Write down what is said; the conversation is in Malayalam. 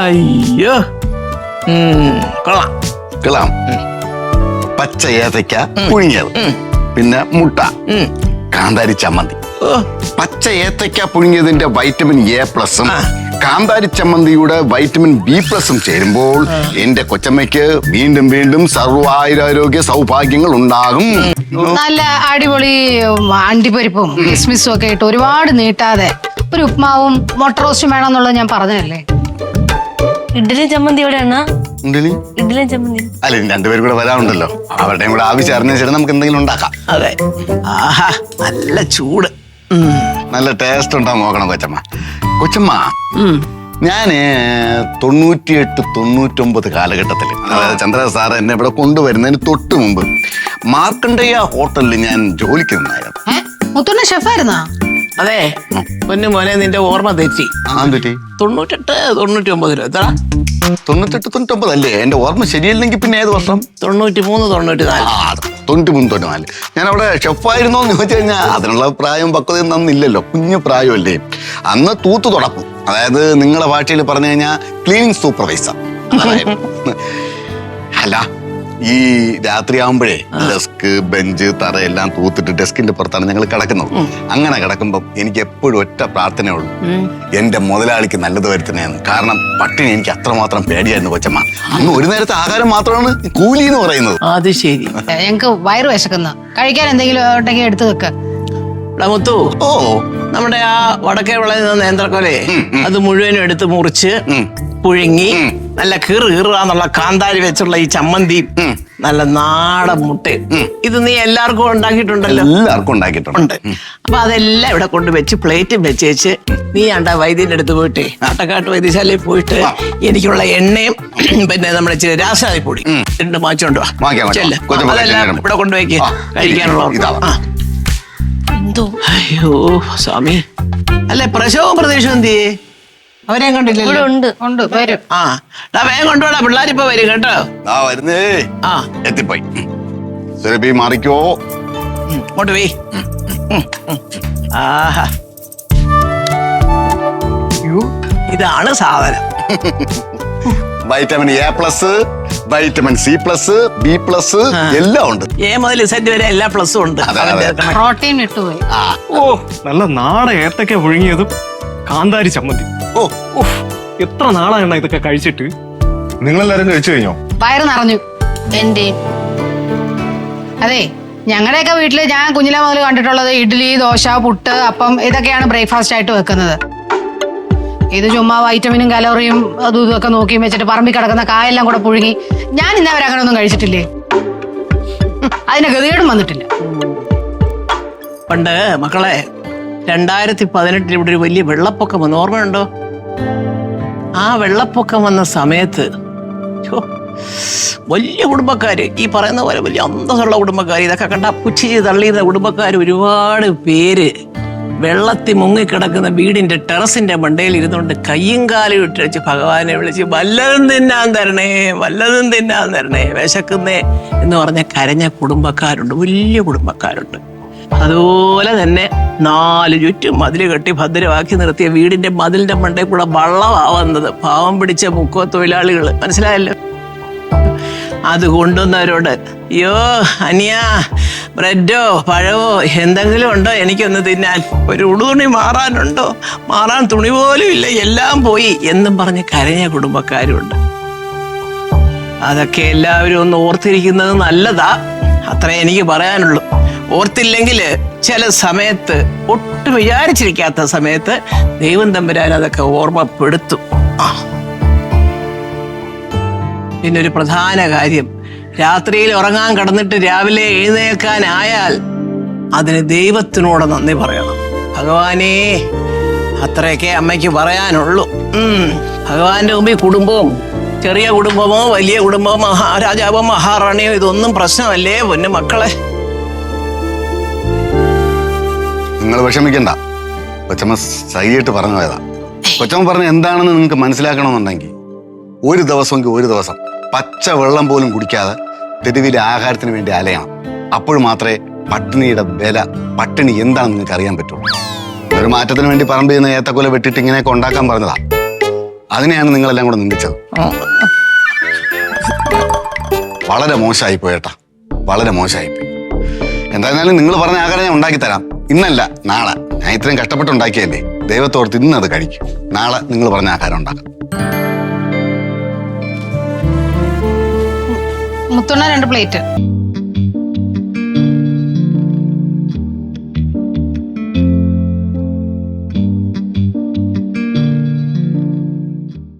അയ്യോ. കൊള്ളാം. കൊള്ളാം. കിളാം പച്ച ഏത്തയ്ക്ക പുഴുങ്ങിയത്. പിന്നെ മുട്ട. കാന്താരി ചമ്മന്തി. പച്ച ഏത്തയ്ക്ക പുഴുങ്ങിയതിന്റെ വൈറ്റമിൻ എ പ്ലസും. കാന്താരി ചമ്മന്തിയുടെ വൈറ്റമിൻ ബി പ്ലസും ചേരുമ്പോൾ എന്റെ കൊച്ചമ്മയ്ക്ക് വീണ്ടും വീണ്ടും സർവായുരാരോഗ്യ സൗഭാഗ്യങ്ങൾ ഉണ്ടാകും. നല്ല അടിപൊളി അണ്ടിപ്പരിപ്പും കിസ്മിസും ഒക്കെ ഇട്ട് ഒരുപാട് നീട്ടാതെ ഒരു ഉപ്മാവും മുട്ട റോസ്റ്റും വേണമെന്നുള്ളത് ഞാൻ പറഞ്ഞതല്ലേ? ഇഡ്ഡലി ചമ്മന്തി എവിടെയാണ്? ഉണ്ടല്ലേ? ഇഡ്ഡലി ചമ്മന്തി. അല്ല ഇനി രണ്ടുപേരും കൂടെ വരാനുണ്ടല്ലോ അവരുടെയും കൂടെ ആവശ്യം അറിഞ്ഞ ശേഷം നമുക്ക് എന്തെങ്കിലും ഉണ്ടാക്കാം. അതെ. ആഹാ നല്ല ചൂട്. നല്ല ടേസ്റ്റ് ഉണ്ടാകും നോക്കണം കൊച്ചമ്മ. കൊച്ചമ്മ. ഞാൻ തൊണ്ണൂറ്റിയെട്ട് തൊണ്ണൂറ്റൊമ്പത് കാലഘട്ടത്തിൽ അതായത് ചന്ദ്ര സാർ എന്നെ ഇവിടെ കൊണ്ടുവരുന്നതിന് തൊട്ട് മുമ്പ് മാർക്കണ്ടയ്യ ഹോട്ടലിൽ ഞാൻ ജോലിക്ക് നിന്നായിരുന്നു. ഷെഫായിരുന്നാ അതെ. പൊന്നു മോനെ നിന്റെ ഓർമ്മ തെറ്റി. തൊണ്ണൂറ്റെട്ട് തൊണ്ണൂറ്റി ഒമ്പത് രൂപ. എത്ര? തൊണ്ണൂറ്റെട്ട് തൊണ്ണൂറ്റൊമ്പത് അല്ലേ എന്റെ ഓർമ്മ ശരിയല്ലെങ്കിൽ പിന്നെ ഏത് വർഷം? തൊണ്ണൂറ്റി മൂന്ന് തൊണ്ണൂറ്റി നാല് തൊണ്ണൂറ്റി മൂന്ന് തൊണ്ണൂറ്റി നാല് ഞാൻ അവിടെ ഷെഫായിരുന്നോ എന്ന് ചോദിച്ചു കഴിഞ്ഞാൽ അതിനുള്ള പ്രായം പക്വതയും അന്നില്ലല്ലോ കുഞ്ഞു പ്രായമല്ലേ. അന്ന് തൂത്ത് തുടക്കും. അതായത് നിങ്ങളെ ഭാഷയിൽ പറഞ്ഞു കഴിഞ്ഞാൽ ക്ലീനിങ് സൂപ്പർവൈസർ അല്ല ഈ രാത്രിയാകുമ്പോഴേ ഡെസ്ക് ബെഞ്ച് തറ എല്ലാം തൂത്തിട്ട് ഡെസ്കിന്റെ പുറത്താണ് ഞങ്ങൾ കിടക്കുന്നത്. അങ്ങനെ കിടക്കുമ്പോൾ എനിക്ക് എപ്പോഴും ഒറ്റ പ്രാർത്ഥനയുള്ളൂ എന്റെ മുതലാളിക്ക് നല്ലത് വരുത്തണേന്ന്. കാരണം പട്ടിണി എനിക്ക് അത്രമാത്രം പേടിയായിരുന്നു കൊച്ചമ്മ. അന്ന് ഒരു നേരത്തെ ആഹാരം മാത്രമാണ് കൂലി എന്ന് പറയുന്നത്. അത് ശരി. ഞങ്ങക്ക് വയറ് വിശക്കുന്ന. കഴിക്കാൻ എന്തെങ്കിലും ഉണ്ടെങ്കിൽ എടുത്തു വെക്ക. മുത്തു ഓ. നമ്മുടെ ആ വടക്കേ വിളയുന്ന നേന്ത്രക്കൊലേ അത് മുഴുവനും എടുത്ത് മുറിച്ച് പുഴുങ്ങി നല്ല കീറ് കീറുകന്നുള്ള കാന്താരി വെച്ചുള്ള ഈ ചമ്മന്തി നല്ല നാടൻ മുട്ട. ഇത് നീ എല്ലാവർക്കും ഉണ്ടാക്കിയിട്ടുണ്ടല്ലോ? എല്ലാവർക്കും ഉണ്ടാക്കിയിട്ടുണ്ട്. അപ്പൊ അതെല്ലാം ഇവിടെ കൊണ്ട് വെച്ച് പ്ലേറ്റും വെച്ച് വെച്ച് നീ അണ്ട വൈദ്യന്റെ അടുത്ത് പോയിട്ട് ആട്ടക്കാട്ട് വൈദ്യശാലയിൽ പോയിട്ട് എനിക്കുള്ള എണ്ണയും പിന്നെ നമ്മുടെ ഇച്ചിരി പൊടി രണ്ട് മാച്ചു അതെല്ലാം ഇവിടെ കൊണ്ടുപോയി കഴിക്കാനുള്ള എന്തോ? അയ്യോ സ്വാമി. അല്ലെ പ്രസവവും പ്രദേശം എന്ത് ചെയ്യേ അവരെയും ഇവിടെ കണ്ടില്ലല്ലോ ഉണ്ട്. ഉണ്ട്. വരും. ആ. ഡാ വേഗം കൊണ്ടുപോടാ പിള്ളേരിപ്പോ വരും കേട്ടോ. ആ വരുന്നേ. ആ. എത്തിപ്പോയി. സുരഭി മാറിക്കോ. ഉം, ഇങ്ങോട്ട് വേ. ആഹാ. ഇതാണ് സാധനം. Vitamin A plus vitamin C plus B plus എല്ലാം ഉണ്ട്. എ മുതൽ സെറ്റ് വരെ എല്ലാ പ്ലസും ഉണ്ട്. അതെ, അതെ. പ്രോട്ടീൻ ഇട്ടുപോയി. ആ. ഓ നല്ല നാടൻ ഏത്തക്ക പുഴുങ്ങിയതും കാന്താരി ചമ്മന്തി. ഓ ഉഫ്, എത്ര നാളാണ് ഇതൊക്കെ കഴിച്ചിട്ട്? നിങ്ങളെല്ലാരും കഴിച്ചു കഴിഞ്ഞോ? വയറ് നിറഞ്ഞു. എന്റെ അതെ ഞങ്ങളുടെയൊക്കെ വീട്ടിൽ ഞാൻ കുഞ്ഞിലെ മുതൽ കണ്ടിട്ടുള്ളത് ഇഡ്ഡലി ദോശ പുട്ട് അപ്പം ഇതൊക്കെയാണ് ബ്രേക്ക്ഫാസ്റ്റ് ആയിട്ട് വെക്കുന്നത്. ഇത് ചുമ്മാ വൈറ്റമിനും കലോറിയും അതും ഇതൊക്കെ നോക്കിയും വെച്ചിട്ട് പറമ്പിൽ കിടക്കുന്ന കായെല്ലാം കൂടെ പുഴുങ്ങി. ഞാൻ ഇന്നവരെ അങ്ങനെ ഒന്നും കഴിച്ചിട്ടില്ലേ? ഉം, അതിന്റെ ഗതികേടും വന്നിട്ടില്ല. പണ്ട് മക്കളെ രണ്ടായിരത്തി പതിനെട്ടിൽ ഇവിടെ ഒരു വലിയ വെള്ളപ്പൊക്കം വന്നു. ഓർമ്മയുണ്ടോ? ആ വെള്ളപ്പൊക്കം വന്ന സമയത്ത് വലിയ കുടുംബക്കാര് ഈ പറയുന്ന പോലെ വലിയ അന്തസ്സുള്ള കുടുംബക്കാർ ഇതൊക്കെ കണ്ട പുച്ഛിച്ച് തള്ളിയിരുന്ന കുടുംബക്കാർ ഒരുപാട് പേര് വെള്ളത്തിൽ മുങ്ങിക്കിടക്കുന്ന വീടിന്റെ ടെറസിന്റെ മണ്ടയിൽ ഇരുന്നുകൊണ്ട് കയ്യും കാലും വെച്ച് ഭഗവാനെ വിളിച്ച് വല്ലതും തിന്നാൻ തരണേ വല്ലതും തിന്നാൻ തരണേ വിശക്കുന്നേ എന്ന് പറഞ്ഞ കരഞ്ഞ കുടുംബക്കാരുണ്ട് വലിയ കുടുംബക്കാരുണ്ട്. അതുപോലെ തന്നെ നാല് ചുറ്റും മതിൽ കെട്ടി ഭദ്രമാക്കി നിർത്തിയ വീടിന്റെ മതിലിന്റെ മണ്ടയിൽ കൂടെ വള്ളമാ വന്നത്. പാവം പിടിച്ച മുക്കോ തൊഴിലാളികൾ മനസ്സിലായല്ലോ? അത് കൊണ്ടുവന്നവരോട് അയ്യോ അനിയ ബ്രെഡോ പഴവോ എന്തെങ്കിലും ഉണ്ടോ? എനിക്കൊന്ന് തിന്നാൻ. ഒരു ഉടുതുണി മാറാനുണ്ടോ? മാറാൻ തുണി പോലും ഇല്ല. എല്ലാം പോയി. എന്നും പറഞ്ഞ് കരഞ്ഞ കുടുംബക്കാരുണ്ട്. അതൊക്കെ എല്ലാവരും ഒന്ന് ഓർത്തിരിക്കുന്നത് നല്ലതാ. അത്രേ എനിക്ക് പറയാനുള്ളൂ. ഓർത്തില്ലെങ്കിൽ ചില സമയത്ത് ഒട്ടും വിചാരിച്ചിരിക്കാത്ത സമയത്ത് ദൈവം തമ്പുരാൻ അതൊക്കെ ഓർമ്മപ്പെടുത്തും. പിന്നെ ഒരു പ്രധാന കാര്യം. രാത്രിയിൽ ഉറങ്ങാൻ കിടന്നിട്ട് രാവിലെ എഴുന്നേൽക്കാനായാൽ അതിന് ദൈവത്തിനോട് നന്ദി പറയണം. ഭഗവാനേ അത്രയൊക്കെ അമ്മയ്ക്ക് പറയാനുള്ളൂ. ഭഗവാന്റെ മുമ്പിൽ കുടുംബവും ചെറിയ കുടുംബമോ വലിയ കുടുംബമോ മഹാരാജാവോ മഹാറാണിയോ ഇതൊന്നും പ്രശ്നമല്ലേ പൊന്നു മക്കളെ? നിങ്ങൾ വിഷമിക്കണ്ട. കൊച്ചമ്മ സഹിയായിട്ട് പറഞ്ഞു പോയതാ കൊച്ചമ്മ പറഞ്ഞ എന്താണെന്ന് നിങ്ങൾക്ക് മനസ്സിലാക്കണമെന്നുണ്ടെങ്കിൽ ഒരു ദിവസമെങ്കിൽ ഒരു ദിവസം പച്ച വെള്ളം പോലും കുടിക്കാതെ തെരുവിലെ ആഹാരത്തിന് വേണ്ടി അലയണം. അപ്പോൾ മാത്രമേ പട്ടിണിയുടെ വില പട്ടിണി എന്താണെന്ന് നിങ്ങൾക്ക് അറിയാൻ പറ്റുള്ളൂ. ഒരു മാറ്റത്തിന് വേണ്ടി പറമ്പ് ചെയ്യുന്ന ഏത്തക്കൊല വെട്ടിട്ട് ഇങ്ങനെയൊക്കെ ഉണ്ടാക്കാൻ പറഞ്ഞതാ. അതിനെയാണ് നിങ്ങളെല്ലാം കൂടെ നിന്ദിച്ചത്. വളരെ മോശമായി പോയേട്ടാ വളരെ മോശമായി പോയി എന്തായിരുന്നാലും നിങ്ങൾ പറഞ്ഞ ആഹാരം ഞാൻ ഉണ്ടാക്കി തരാം ഇന്നല്ല നാളെ. ഞാൻ ഇത്രയും കഷ്ടപ്പെട്ട് ഉണ്ടാക്കിയല്ലേ ദൈവത്തോർത്ത് ഇന്ന് അത് കഴിക്കും. നാളെ നിങ്ങൾ പറഞ്ഞ ആഹാരം ഉണ്ടാക്കാം. മുത്തുണ്ണ രണ്ട് പ്ലേറ്റ്.